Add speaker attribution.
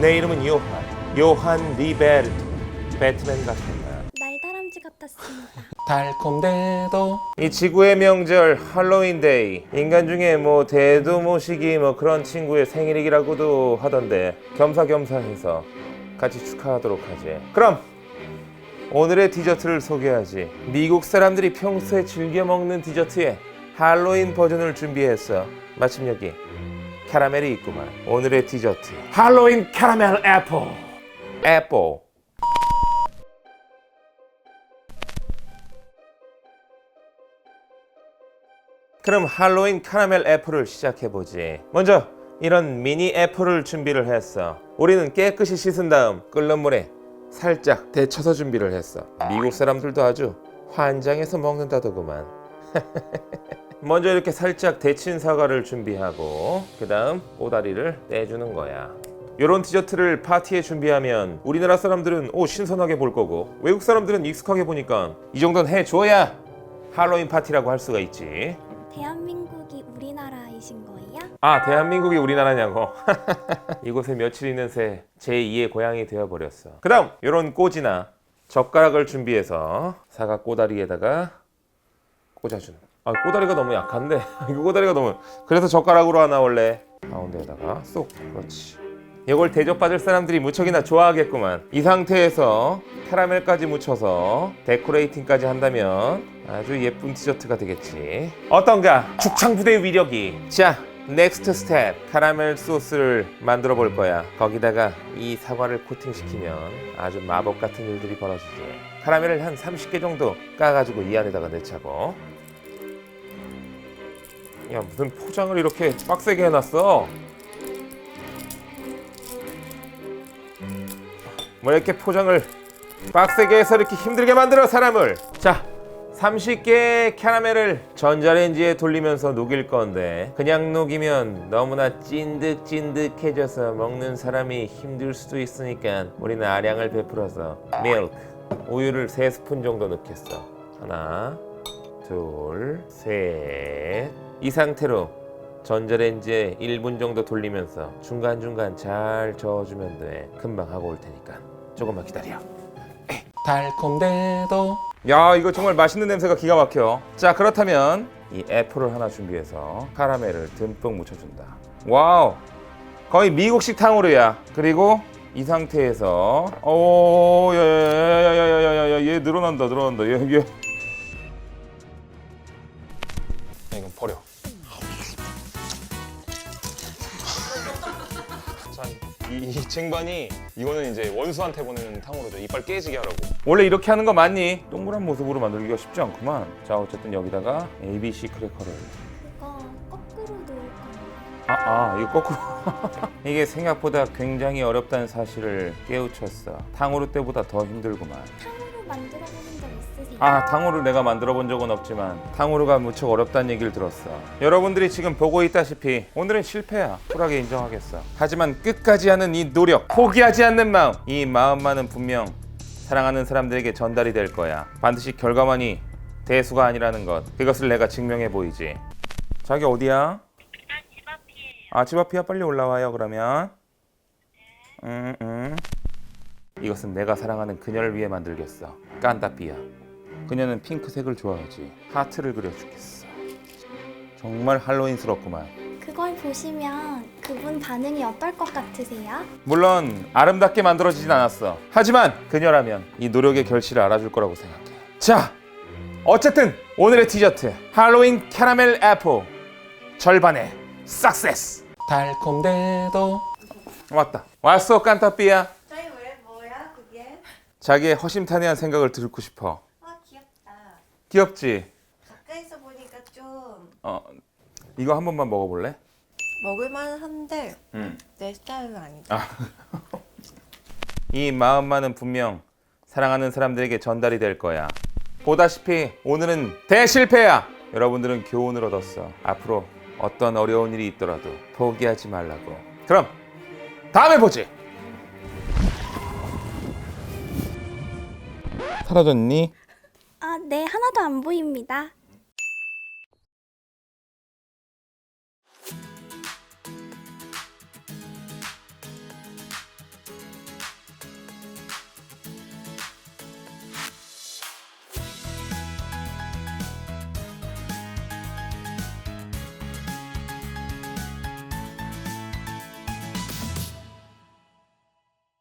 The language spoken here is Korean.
Speaker 1: 내 이름은 요한. 요한 리베르토. 배트맨 같은 나.
Speaker 2: 날다람쥐 같았습니다.
Speaker 1: 달콤대도 이 지구의 명절 할로윈데이 인간 중에 뭐 대도 모시기 뭐 그런 친구의 생일이라고도 하던데 겸사겸사해서 같이 축하하도록 하지 그럼 오늘의 디저트를 소개하지 미국 사람들이 평소에 즐겨 먹는 디저트의 할로윈 버전을 준비했어 마침 여기 캐러멜이 있구만 오늘의 디저트 할로윈 캐러멜 애플 애플 그럼 할로윈 카라멜 애플을 시작해보지. 먼저 이런 미니 애플을 준비를 했어. 우리는 깨끗이 씻은 다음 끓는 물에 살짝 데쳐서 준비를 했어. 미국 사람들도 아주 환장해서 먹는다더구만. 먼저 이렇게 살짝 데친 사과를 준비하고 그 다음 꼬다리를 떼주는 거야. 이런 디저트를 파티에 준비하면 우리나라 사람들은 오 신선하게 볼 거고 외국 사람들은 익숙하게 보니까 이 정도는 해줘야 할로윈 파티라고 할 수가 있지.
Speaker 2: 대한민국이 우리나라이신 거예요?
Speaker 1: 아 대한민국이 우리나라냐고 이곳에 며칠 있는 새 제2의 고향이 되어버렸어 그 다음 요런 꼬지나 젓가락을 준비해서 사과 꼬다리에다가 꽂아주는 아 꼬다리가 너무 약한데? 이거 꼬다리가 너무 그래서 젓가락으로 하나 원래 가운데에다가 쏙. 그렇지. 이걸 대접받을 사람들이 무척이나 좋아하겠구만. 이 상태에서 캐러멜까지 묻혀서 데코레이팅까지 한다면 아주 예쁜 디저트가 되겠지. 어떤가? 죽창부대의 위력이. 자 넥스트 스텝 카라멜 소스를 만들어 볼 거야. 거기다가 이 사과를 코팅시키면 아주 마법 같은 일들이 벌어지지. 카라멜을 한 30개 정도 까가지고 이 안에다가 넣자고 야 무슨 포장을 이렇게 빡세게 해놨어? 뭐 이렇게 포장을 빡세게 해서 이렇게 힘들게 만들어 사람을? 자 30개의 캐러멜을 전자레인지에 돌리면서 녹일 건데 그냥 녹이면 너무나 찐득찐득해져서 먹는 사람이 힘들 수도 있으니까 우리는 아량을 베풀어서 밀크 우유를 3스푼 정도 넣겠어. 하나 둘 셋 이 상태로 전자레인지에 1분 정도 돌리면서 중간중간 잘 저어주면 돼 금방 하고 올 테니까 조금만 기다려 달콤대도 야 이거 정말 맛있는 냄새가 기가 막혀 자 그렇다면 이 애플을 하나 준비해서 카라멜을 듬뿍 묻혀준다 와우 거의 미국식 탕후루야 그리고 이 상태에서 오 야야야야야야야 얘 늘어난다 늘어난다 얘, 얘.
Speaker 3: 이, 이 쟁반이 이거는 이제 원수한테 보내는 탕후루죠. 이빨 깨지게 하라고.
Speaker 1: 원래 이렇게 하는 거 맞니? 동그란 모습으로 만들기가 쉽지 않구만 자 어쨌든 여기다가 ABC 크래커를
Speaker 2: 그거 거꾸로 놓을 건데.
Speaker 1: 아, 아 이거 거꾸로 이게 생각보다 굉장히 어렵다는 사실을 깨우쳤어 탕후루 때보다 더 힘들구만
Speaker 2: 탕후루 만들어 보신 적 있으세요?
Speaker 1: 아 탕후루 내가 만들어 본 적은 없지만 탕후루가 무척 어렵다는 얘기를 들었어 여러분들이 지금 보고 있다시피 오늘은 실패야 쿨하게 인정하겠어 하지만 끝까지 하는 이 노력 포기하지 않는 마음 이 마음만은 분명 사랑하는 사람들에게 전달이 될 거야 반드시 결과만이 대수가 아니라는 것 그것을 내가 증명해 보이지 자기 어디야? 아, 집 앞이야. 빨리 올라와요. 그러면. 음, 음. 이것은 내가 사랑하는 그녀를 위해 만들겠어. 깐다삐야. 그녀는 핑크색을 좋아하지. 하트를 그려주겠어. 정말 할로윈스럽구만.
Speaker 2: 그걸 보시면 그분 반응이 어떨 것 같으세요?
Speaker 1: 물론 아름답게 만들어지진 않았어. 하지만 그녀라면 이 노력의 결실을 알아줄 거라고 생각해. 자, 어쨌든 오늘의 디저트 할로윈 캐러멜 애플 절반의 석세스. 달콤대도 왔다. 왔어 깐타삐야.
Speaker 4: 저희 왜 뭐야 그게?
Speaker 1: 자기의 허심탄회한 생각을 듣고 싶어.
Speaker 4: 아.
Speaker 1: 귀엽지?
Speaker 4: 가까이서 보니까 좀
Speaker 1: 어, 이거 한 번만 먹어볼래?
Speaker 4: 먹을만 한데
Speaker 1: 응.
Speaker 4: 내 스타일은 아니다.
Speaker 1: 이 마음만은 분명 사랑하는 사람들에게 전달이 될 거야. 보다시피 오늘은 대실패야. 여러분들은 교훈을 얻었어. 앞으로 어떤 어려운 일이 있더라도 포기하지 말라고. 그럼 다음에 보지. 사라졌니?
Speaker 2: 아, 네, 하나도 안 보입니다.